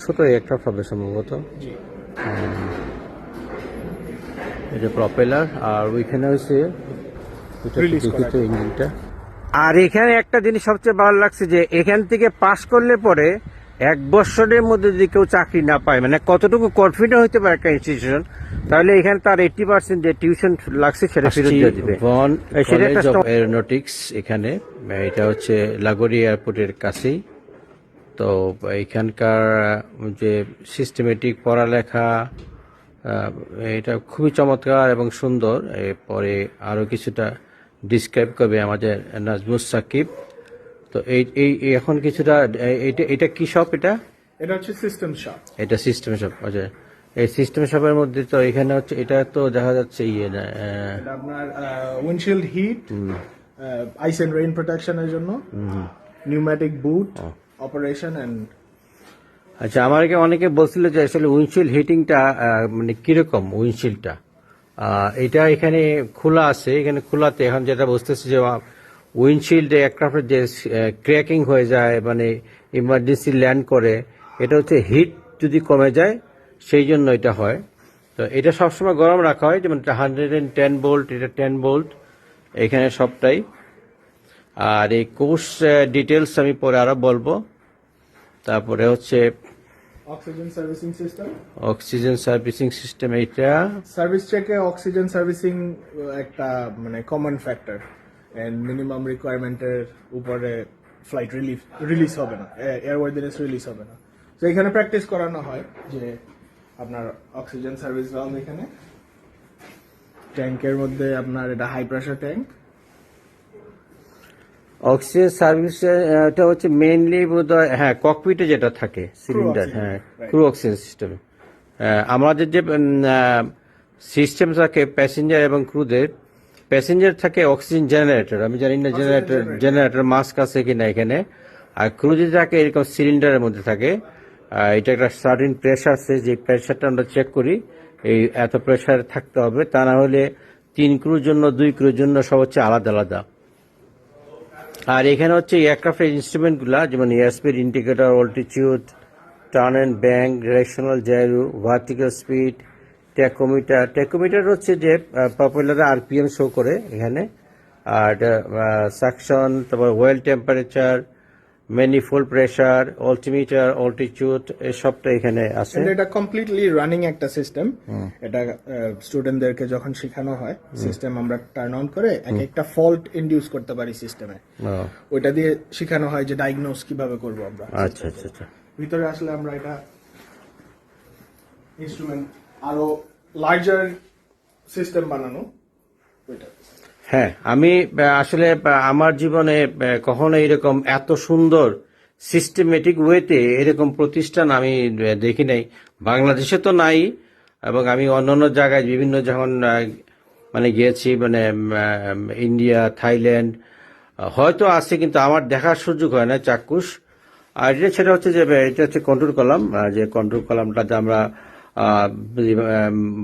ছোট একটা হবে সম্ভবত। এটা প্রপেলার আর ওইখানে ইঞ্জিনটা আর এখানে একটা জিনিস সবচেয়ে ভালো লাগছে যে এখান থেকে পাশ করলে পরে এক বছরের মধ্যে যদি কেউ চাকরি না পায় মানে কতটুকু কনফিডেন্ট হতে পারে একটা ইনস্টিটিউশন তাহলে এখানে তার এইটি পার্সেন্ট যে টিউশন লাগছে সেটা ফেরত দিয়ে দিবে। এখানে। এটা হচ্ছে লাগোরি এয়ারপোর্টের কাছেই। তো এখানকার যে সিস্টেমেটিক পড়ালেখা এটা খুবই চমৎকার এবং সুন্দর। এরপরে আরও কিছুটা ডিসক্রাইব করবে আমাদের নাজমুস সাকিব। তো এই এই এখন কিছুটা এটা এটা কি শপ এটা? এটা হচ্ছে সিস্টেম শপ এটা সিস্টেম শপ আচ্ছা। এই সিস্টেম শপের মধ্যে তো এখানে হচ্ছে এটা তো দেখা যাচ্ছে ইয়ে না আপনার windshield heat ice and rain প্রোটেকশনের জন্য নিউম্যাটিক বুট অপারেশন এন্ড আচ্ছা আমাকে অনেকে বলছিল যে আসলে উইন্ডশিল্ড হিটিংটা মানে কীরকম উইন্ডশিল্ডটা এটা এখানে খোলা আছে, এখানে খোলাতে এখন যেটা বুঝতেছি যে উইন্ডশিল্ড এয়ারক্রাফটের যে ক্র্যাকিং হয়ে যায় মানে ইমার্জেন্সি ল্যান্ড করে, এটা হচ্ছে হিট যদি কমে যায়, সেই জন্য এটা হয়। তো এটা সবসময় গরম রাখা হয়, যেমন হান্ড্রেড অ্যান্ড টেন বোল্ট এটা টেন বোল্ট এখানে সবটাই। আর এই কোর্স ডিটেলস আমি পরে আরও বলব। তারপরে হচ্ছে oxygen servicing system oxygen servicing system এইটা। সার্ভিস চেকে অক্সিজেন সার্ভিসিং একটা মানে কমন ফ্যাক্টর এন্ড মিনিমাম রিকোয়ারমেন্টের উপরে ফ্লাইট রিলিফ রিলিজ হবে না এয়ারওয়ার্দিনেস রিলিজ হবে না। তো এখানে প্র্যাকটিস করানো হয় যে আপনার অক্সিজেন সার্ভিস ভালভ এখানে। ট্যাঙ্কের মধ্যে আপনার এটা high pressure tank oxygen service এটা হচ্ছে মেইনলি বোধহয় হ্যাঁ ককপিটে যেটা থাকে সিলিন্ডার হ্যাঁ ক্রু অক্সিজেন সিস্টেমে আমাদের যে সিস্টেম থাকে প্যাসেঞ্জার এবং ক্রুদের প্যাসেঞ্জার থাকে অক্সিজেন জেনারেটর আমি জানি না জেনারেটর. জেনারেটর মাস্ক আছে কিনা এখানে। আর ক্রুজে থাকে এরকম সিলিন্ডারের মধ্যে থাকে এটা একটা সার্টিন প্রেশার আছে যে প্রেশারটা আমরা চেক করি এই এত প্রেশার থাকতে হবে তা না হলে তিন ক্রুর জন্য দুই ক্রুর জন্য সব হচ্ছে আলাদা আলাদা। আর এখানে হচ্ছে এয়ারক্রাফটের ইনস্ট্রুমেন্টগুলা যেমন airspeed indicator altitude turn and bank directional gyro vertical speed tachometer tachometer হচ্ছে যে পপুলার আরপিএম শো করে এখানে। আর সাকশন তারপর oil temperature manifold pressure altimeter altitude এসবটা এখানে আছে। এটা কমপ্লিটলি রানিং একটা সিস্টেম এটা স্টুডেন্টদেরকে যখন শেখানো হয় সিস্টেম আমরা টার্ন অন করে এক একটা ফল্ট ইনডিউস করতে পারি সিস্টেমে ওইটা দিয়ে শেখানো হয় যে ডায়াগনোস কীভাবে করব আমরা। আচ্ছা আচ্ছা আচ্ছা। ভিতরে আসলে আমরা এটা ইনস্ট্রুমেন্ট আরও লার্জার সিস্টেম বানানো। ওইটা। হ্যাঁ আমি আসলে আমার জীবনে কখনো এরকম এত সুন্দর সিস্টেমেটিক ওয়েতে এরকম প্রতিষ্ঠান আমি দেখি নাই। বাংলাদেশে তো নাই, এবং আমি অন্যান্য জায়গায় বিভিন্ন যখন মানে গিয়েছি মানে ইন্ডিয়া, থাইল্যান্ড হয়তো আছে, কিন্তু আমার দেখার সুযোগ হয় না চাক্ষুষ। আর এটা সেটা হচ্ছে যে এটা হচ্ছে কন্ট্রোল কলাম যে কন্ট্রোল কলামটাতে আমরা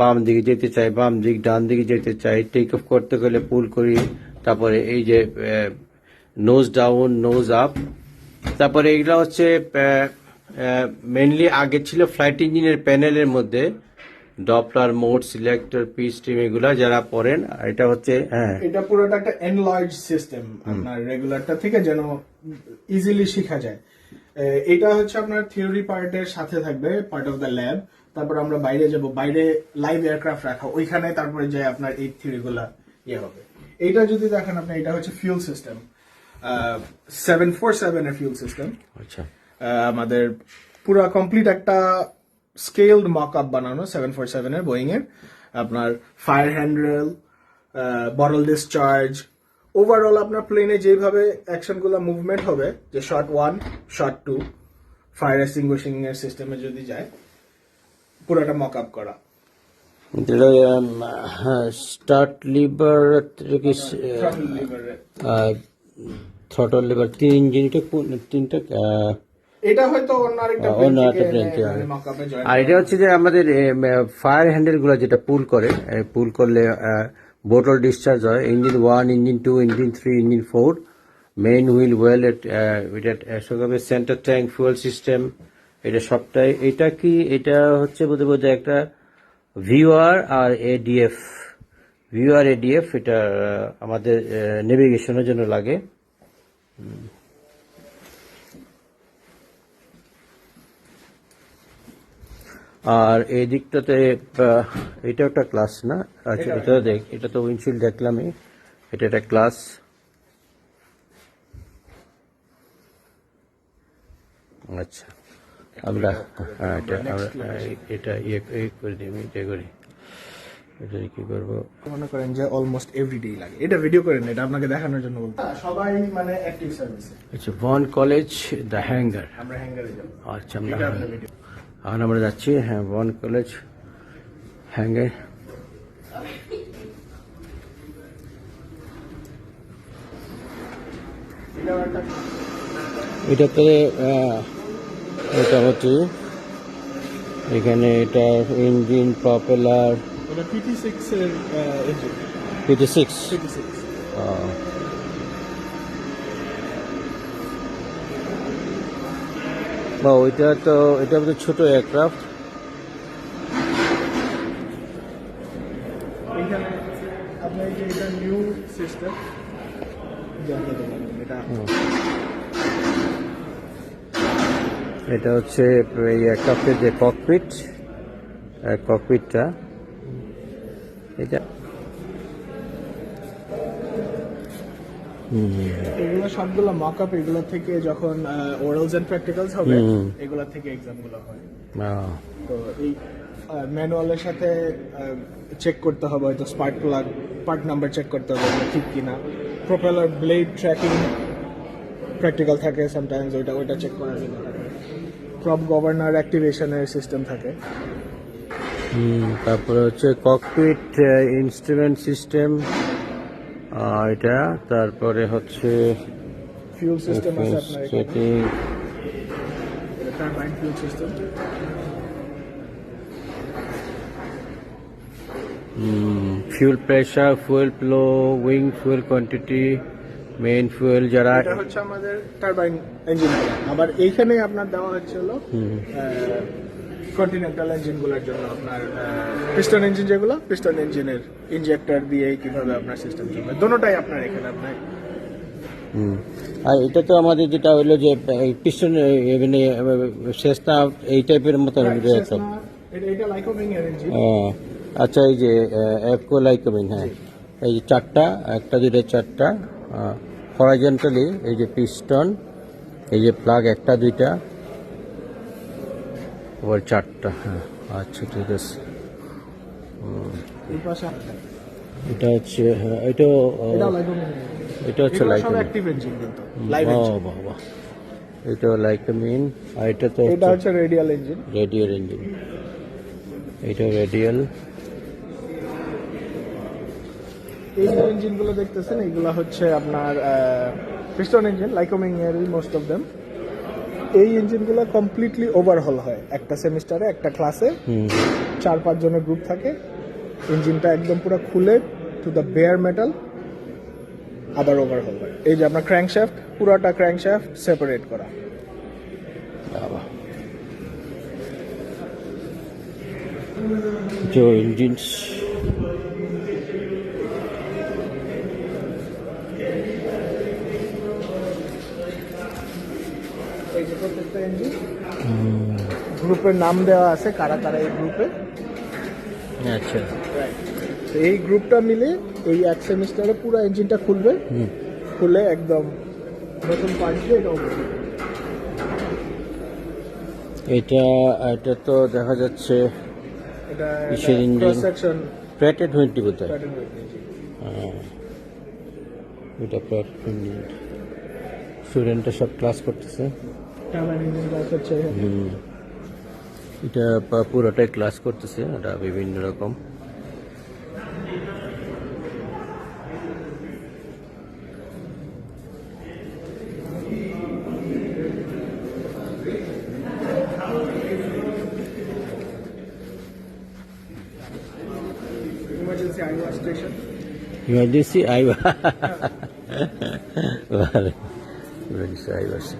বাম দিকে যেতে চাই বাম দিক ডান দিকে যেতে চাই টেক অফ করতে গেলে পুল করি তারপরে এই যে নোজ ডাউন নোজ আপ তারপরে এগুলো হচ্ছে মেনলি আগে ছিল ফ্লাইট ইঞ্জিনের প্যানেলের মধ্যে Doppler mode selector P stream এগুলা যারা পড়েন এটা হচ্ছে হ্যাঁ। এটা পুরোটা একটা এনলার্জ সিস্টেম আপনার রেগুলারটা থেকে যেন ইজিলি শেখা যায়। এটা হচ্ছে আপনার থিওরি পার্টের সাথে থাকবে পার্ট অফ দ্য ল্যাব তারপর আমরা বাইরে যাব বাইরে লাইভ এয়ারক্রাফট রাখা ওইখানে তারপরে যে আপনার এই থিওরিগুলা ইয়ে হবে। এইটা যদি দেখেন আপনি এটা হচ্ছে fuel system seven four seven এর ফিউল সিস্টেম আচ্ছা। আমাদের পুরো কমপ্লিট একটা স্কেলড মক আপ বানানো সেভেন ফোর সেভেন এর বোয়িং এর। আপনার fire handle bottle discharge overall আপনার প্লেনে যেভাবে অ্যাকশনগুলো মুভমেন্ট হবে যে short one short two fire extinguishing এর সিস্টেমে যদি যায় পুরোটা মক আপ করা স্টার্ট লিভার কি থ্রটল লিভার তিন ইঞ্জিনটা তিনটা আহ, এটা হয়তো অন্য আরেকটা অন্য একটা plane থেকে, মানে আর এটা হচ্ছে যে আমাদের ফায়ার হ্যান্ডেলগুলো যেটা পুল করে পুল করলে বোটল ডিসচার্জ হয় engine one engine two engine three engine four main wheel well এটা সেন্টার ট্যাঙ্ক ফুয়েল সিস্টেম এটা সবটাই, এটা কি, এটা হচ্ছে বোধ বোধ একটা ভিওআর আর এডিএফ ভিওআর এডিএফ এটা আমাদের নেভিগেশনের জন্য লাগে। আর এই দিকটাতে এটা একটা ক্লাস না? আচ্ছা এটা দেখ এটা তো উইন্ডশিল্ড দেখলামই। এটা একটা ক্লাস আচ্ছা আমরা হ্যাঁ এটা আমরা এই- এটা ইয়ে করে দিই আমি এটা করি। এটা কি করব? মনে করেন যে অলমোস্ট এভরিডেই লাগে। এটা ভিডিও করেন এটা আপনাকে দেখানোর জন্য বলতে। সবাই মানে অ্যাক্টিভ সার্ভিসে আচ্ছা বন কলেজ দ্য হ্যাঙ্গার আমরা হ্যাঙ্গারে যাব। আচ্ছা আমরা এটা আপনার আমরা যাচ্ছি হ্যাঁ বন কলেজ একটা এটাতে আহ, মোটামুটি। এখানে এটা ইঞ্জিন প্রপেলার। এটা PT six PT six PT six বা ওইটা তো এটা তো ছোট এয়ারক্রাফট। এটা হচ্ছে এই এয়ারক্রাফটের যে ককপিট ককপিটটা এটা এগুলো সবগুলো মক আপ এগুলো থেকে যখন ওরালস এন্ড প্র্যাকটিক্যালস হবে। এগুলো থেকে এক্সামগুলো হয়। তো এই ম্যানুয়ালের সাথে চেক করতে হবে হয়তো spark plug part number check করতে হবে ঠিক কিনা। প্রপেলার ব্লেড ট্র্যাকিং প্র্যাকটিক্যাল থাকে সামটাইমস ওইটা ওইটা চেক করার জন্য থাকে। প্রপ গভর্নর অ্যাক্টিভেশনের সিস্টেম থাকে। তারপরে হচ্ছে ককপিট ইনস্ট্রুমেন্ট সিস্টেম এটা তারপরে হচ্ছে ফিউল সিস্টেম আছে আপনার এখানে। Setting turbine fuel system fuel pressure fuel flow wing fuel quantity main fuel যারা এটা হচ্ছে আমাদের টারবাইন ইঞ্জিন আবার এইখানে আপনার দেওয়া হচ্ছে হলো কন্টিনেন্টাল ইঞ্জিনগুলোর জন্য আপনার পিস্টন ইঞ্জিন যেগুলো পিস্টন ইঞ্জিনের ইনজেক্টর দিয়ে কীভাবে আপনার সিস্টেম চলবে। দোনোটাই আপনার এখানে আপনার হুম। আর এটা তো আমাদের যেটা হইল যে পিস্টন মানে শেষটা এই টাইপের মতো একটা এটা এটা লাইকোমিং এর ইঞ্জিন আহ, আচ্ছা এই যে অ্যাপকো লাইকমিন হ্যাঁ। এই যে চারটা একটা দুইটা চারটা হরাইজেন্টালি এই যে পিস্টন এই যে প্লাগ একটা দুইটা আবার চারটা হ্যাঁ। আচ্ছা ঠিক আছে। এটা হচ্ছে হ্যাঁ এটা এটা হচ্ছে লাইকমিন। এটাও লাইকমিন আর এটা তো এটা হচ্ছে রেডিয়াল ইঞ্জিন রেডিয়াল ইঞ্জিন এটা রেডিয়াল এই যে ইঞ্জিনগুলো দেখতেছেন এগুলো হচ্ছে আপনার পিস্টন ইঞ্জিন লাইকোমিং এর মোস্ট অফ দেম এই ইঞ্জিনগুলো কমপ্লিটলি ওভারহল হয়। একটা সেমিস্টারে একটা ক্লাসে চার পাঁচ জনের গ্রুপ থাকে। ইঞ্জিনটা একদম পুরো খুলে টু দ্য বেয়ার মেটাল আবার ওভারহল হয়। এই যে আপনার ক্র্যাঙ্কশ্যাফট পুরোটা ক্র্যাঙ্কশ্যাফট সেপারেট করা। বাবা। जो গ্রুপের নাম দেওয়া আছে কারা কারা এই গ্রুপে আচ্ছা। তো এই গ্রুপটা মিলে এই এক সেমিস্টারে পুরো ইঞ্জিনটা খুলবে। খুলে একদম নতুন পার্ট এটা এটা তো দেখা যাচ্ছে এটা ইঞ্জিন টোয়েন্টি এটা স্টুডেন্টরা সব ক্লাস করতেছে। টারবাইন ইঞ্জিন ক্লাস হচ্ছে হুম। এটা পা- পুরোটাই ক্লাস করতেছে এটা বিভিন্ন রকম ইমার্জেন্সি আইওয়া স্টেশন ইমার্জেন্সি আইবা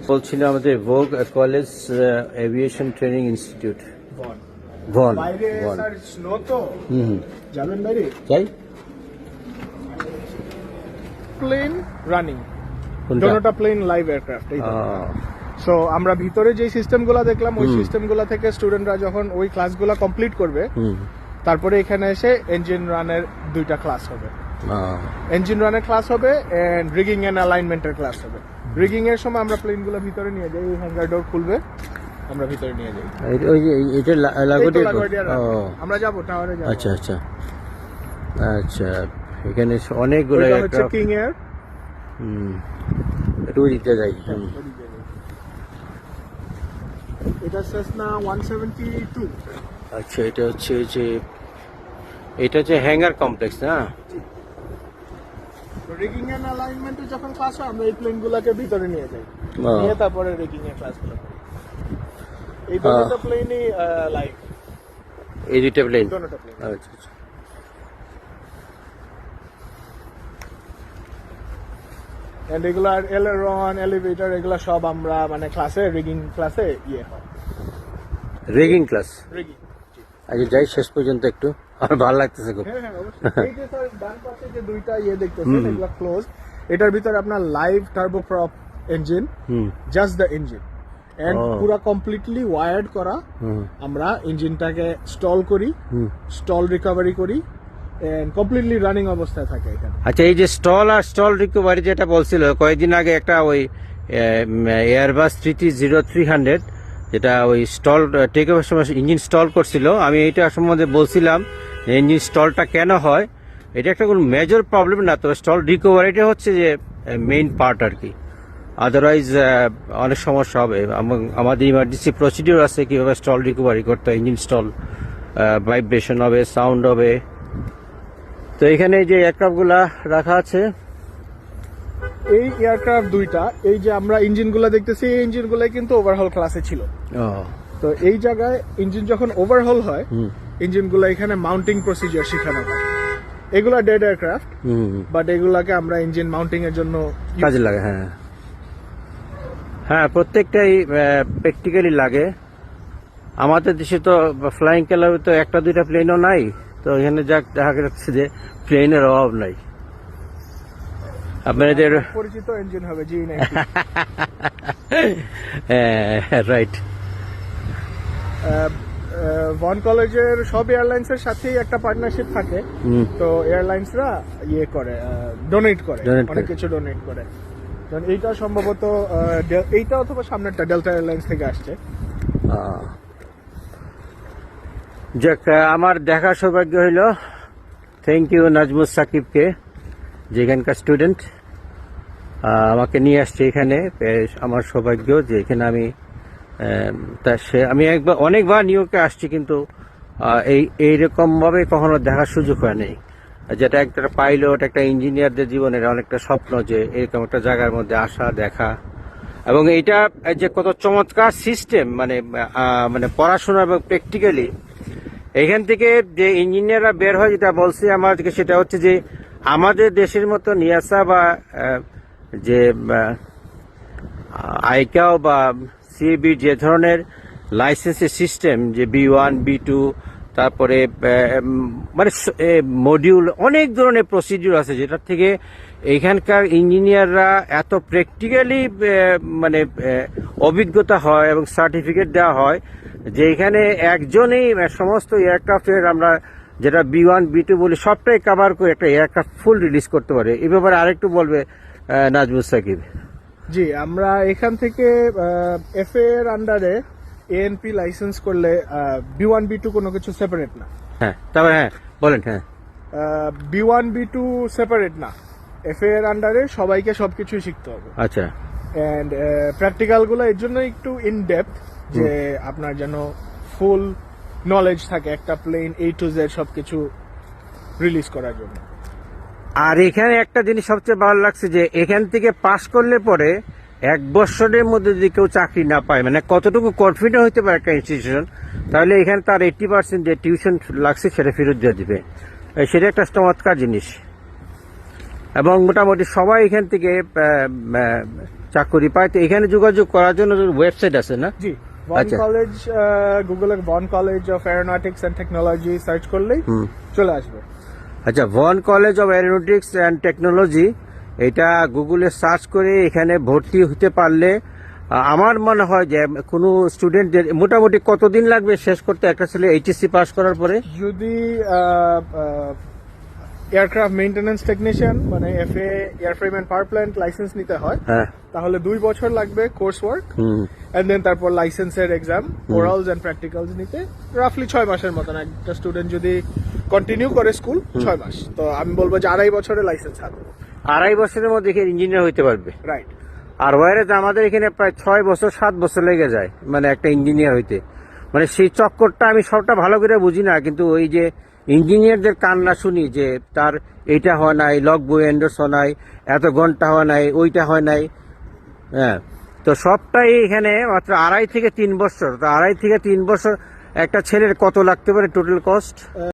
বলছিল আমাদের ভোগ college aviation training institute Vaughn Vaughn হুম যাবেন বাইরে? Plane running plane live aircraft এই সো আমরা ভিতরে যে সিস্টেমগুলো দেখলাম ওই সিস্টেম সিস্টেমগুলো থেকে স্টুডেন্টরা যখন ওই ক্লাস ক্লাসগুলো কমপ্লিট করবে তারপরে এখানে এসে ইঞ্জিন রানের দুইটা ক্লাস হবে। ইঞ্জিন রানের ক্লাস হবে এন্ড রিগিং এন্ড অ্যালাইনমেন্টের ক্লাস হবে। রিগিং এর সময় আমরা প্লেনগুলো ভিতরে নিয়ে যাই এই হ্যাঙ্গার ডোর খুলবে আমরা ভিতরে নিয়ে যাই। ওই যে এটা ও। আমরা যাব টাওয়ারে যাব। আচ্ছা আচ্ছা। আচ্ছা এখানে অনেকগুলো হচ্ছে কিং এর হুম একটু ওই দিকটা যাই। এটা সেসনা 172 আচ্ছা এটা হচ্ছে যে এটা হচ্ছে হ্যাঙ্গার কমপ্লেক্স না? রিগিং এন্ড অ্যালাইনমেন্টে যখন হয় আমরা এই প্লেনগুলোকে ভিতরে নিয়ে যাই। নিয়ে তারপরে রিগিং এর ক্লাসগুলো। এই দুটো প্লেনই লাইভ এই দুইটা প্লেন আচ্ছা আচ্ছা। এন্ড এগুলার এলেরন এলিভেটর এগুলা সব আমরা মানে ক্লাসে রিগিং ক্লাসে ইয়ে হয়। রেগিং ক্লাস রিগিং আচ্ছা যাই শেষ পর্যন্ত একটু। আমার ভালো লাগতেছে খুব। হ্যাঁ হ্যাঁ অবশ্যই। এই যে স্যার ডান পাশে যে দুইটা ইয়ে দেখতেছেন এগুলা ক্লোজ এটার ভিতরে আপনার live turboprop engine just the engine end. পুরো কমপ্লিটলি ওয়ার্ড করা আমরা ইঞ্জিনটাকে স্টল করি স্টল রিকভারি করি এন্ড কমপ্লিটলি রানিং অবস্থায় থাকে এখানে। আচ্ছা এই যে স্টল আর স্টল রিকভারি যেটা বলছিল কয়েকদিন আগে একটা ওই Airbus three zero three hundred যেটা ওই স্টল টেক সময় ইঞ্জিন স্টল করছিল আমি এইটা সম্বন্ধে বলছিলাম ইঞ্জিন স্টলটা কেন হয় এটা একটা কোনো মেজর প্রবলেম না তো স্টল রিকভারিটা হচ্ছে যে মেইন পার্ট আর কি আদারওয়াইজ অনেক সমস্যা হবে। আমাদের ইমার্জেন্সি প্রসিডিওর আছে কীভাবে স্টল রিকভারি করতে হয় ইঞ্জিন স্টল ভাইব্রেশন হবে সাউন্ড হবে। তো এখানে যে এয়ারক্রাফটগুলা রাখা আছে এই এয়ারক্রাফট দুইটা এই যে আমরা ইঞ্জিনগুলো দেখতেছি এই ইঞ্জিনগুলো কিন্তু ওভারহল ক্লাসে ছিল। তো এই জায়গায় ইঞ্জিন যখন ওভারহল হয় ইঞ্জিনগুলো এখানে মাউন্টিং প্রসিজার শেখানো হয়। এগুলো ডেড এয়ারক্রাফট। বাট এগুলাকে আমরা ইঞ্জিন মাউন্টিং এর জন্য কাজে লাগে হ্যাঁ। হ্যাঁ প্রত্যেকটাই প্র্যাকটিক্যালি লাগে। আমাদের দেশে তো ফ্লাইং ক্লাবে তো একটা দুইটা প্লেনও নাই। তো এখানে যাক দেখা যাচ্ছে যে প্লেনের অভাব নাই। আপনাদের পরিচিত ইঞ্জিন হবে জি রাইট ভন কলেজের সব এয়ারলাইন্স এর সাথেই একটা পার্টনারশিপ থাকে। তো এয়ারলাইন্সরা ইয়ে করে ডোনেট করে অনেক কিছু ডোনেট করে। যেমন এইটা সম্ভবত এইটা অথবা সামনেরটা ডেল্টা এয়ারলাইন্স থেকে আসছে। যাক আমার দেখার সৌভাগ্য হইল। থ্যাংক ইউ নাজমুস সাকিবকে যেখানকার স্টুডেন্ট আমাকে নিয়ে আসছে এখানে। আমার সৌভাগ্য যে এখানে আমি তা সে, আমি একবার, অনেকবার নিউ ইয়র্কে আসছি কিন্তু এই এইরকম ভাবে কখনো দেখার সুযোগ হয় নাই। যেটা একটা পাইলট একটা ইঞ্জিনিয়ারদের জীবনের অনেকটা স্বপ্ন যে এরকম একটা জায়গার মধ্যে আসা, দেখা। এবং এইটা যে কত চমৎকার সিস্টেম মানে মানে পড়াশোনা এবং প্র্যাকটিক্যালি এখান থেকে যে ইঞ্জিনিয়াররা বের হয়, যেটা বলছি আমাদেরকে সেটা হচ্ছে যে আমাদের দেশের মতো নিয়াসা বা যে আইকাও বা সিএবি যে ধরনের লাইসেন্সের সিস্টেম যে বি ওয়ান বি টু তারপরে মানে মডিউল অনেক ধরনের প্রসিডিউর আছে যেটার থেকে এখানকার ইঞ্জিনিয়াররা এত প্র্যাকটিক্যালি মানে অভিজ্ঞতা হয় এবং সার্টিফিকেট দেওয়া হয় যে এখানে একজনেই সমস্ত এয়ারক্রাফটের আমরা যেটা বি ওয়ান বি টু বলি, সবটাই কভার করে একটা এয়ারক্রাফট ফুল রিলিজ করতে পারে। এ ব্যাপারে আরেকটু বলবে নাজমুল সাকিব। জি আমরা এখান থেকে এফ এর আন্ডারে এএনপি লাইসেন্স করলে বি ওয়ান বি টু কোনো কিছু সেপারেট না। হ্যাঁ তারপরে হ্যাঁ বলেন হ্যাঁ। B one B two separate না। এফ এর আন্ডারে সবাইকে সবকিছুই শিখতে হবে। আচ্ছা। অ্যান্ড প্র্যাকটিক্যালগুলো এর জন্য একটু ইন ডেপথ যে আপনার যেন ফুল নলেজ থাকে একটা প্লেন এই টু জেড সবকিছু রিলিজ করার জন্য। আর এখানে একটা জিনিস সবচেয়ে ভালো লাগছে যে এখান থেকে পাশ করলে পরে এক বছরের মধ্যে যদি কেউ চাকরি না পায় মানে কতটুকু কনফিডেন্ট হতে পারে একটা ইনস্টিটিউশন তাহলে এখানে তার এইটি পার্সেন্ট যে টিউশন লাগছে সেটা ফেরত দিয়ে দিবে। সেটা একটা চমৎকার জিনিস। এবং মোটামুটি সবাই এখান থেকে চাকরি পায়। তো এখানে যোগাযোগ করার জন্য ওয়েবসাইট আছে না? জি আচ্ছা। কলেজ গুগলে Vaughn college of aeronautics and technology search করলেই চলে আসবে। আচ্ছা Vaughn college of aeronautics and technology এটা গুগলে সার্চ করে এখানে ভর্তি হতে পারলে আমার মনে হয় যে কোনো স্টুডেন্টদের মোটামুটি কতদিন লাগবে শেষ করতে? একটা ছেলে এইচএসসি পাস করার পরে? যদি এয়ারক্রাফট মেইনটেনেন্স টেকনিশিয়ান মানে FA airframe and power plant licence নিতে হয় হ্যাঁ। তাহলে দুই বছর লাগবে কোর্স ওয়ার্ক এন্ড দেন তারপর লাইসেন্সের এক্সাম ওরালস এন্ড প্র্যাকটিক্যালস নিতে রাফলি ছয় মাসের মতন একটা স্টুডেন্ট যদি কন্টিনিউ করে স্কুল ছয় মাস। তো আমি বলব যে আড়াই বছরে লাইসেন্স হাতে। আড়াই বছরের মধ্যে ইঞ্জিনিয়ার হইতে পারবে? রাইট আর ওয়ারে আমাদের এখানে প্রায় ছয় বছর সাত বছর লেগে যায় মানে একটা ইঞ্জিনিয়ার হইতে। মানে সেই চক্করটা আমি সবটা ভালো করে বুঝি না কিন্তু ওই যে ইঞ্জিনিয়ারদের কান্না শুনি যে তার এইটা হয় নাই লক বই এন্ডোস হয় নাই এত ঘণ্টা হয় নাই ওইটা হয় নাই। হ্যাঁ তো সবটাই এখানে মাত্র আড়াই থেকে তিন বছর। তো আড়াই থেকে তিন বছর একটা ছেলের কত লাগতে পারে টোটাল কস্ট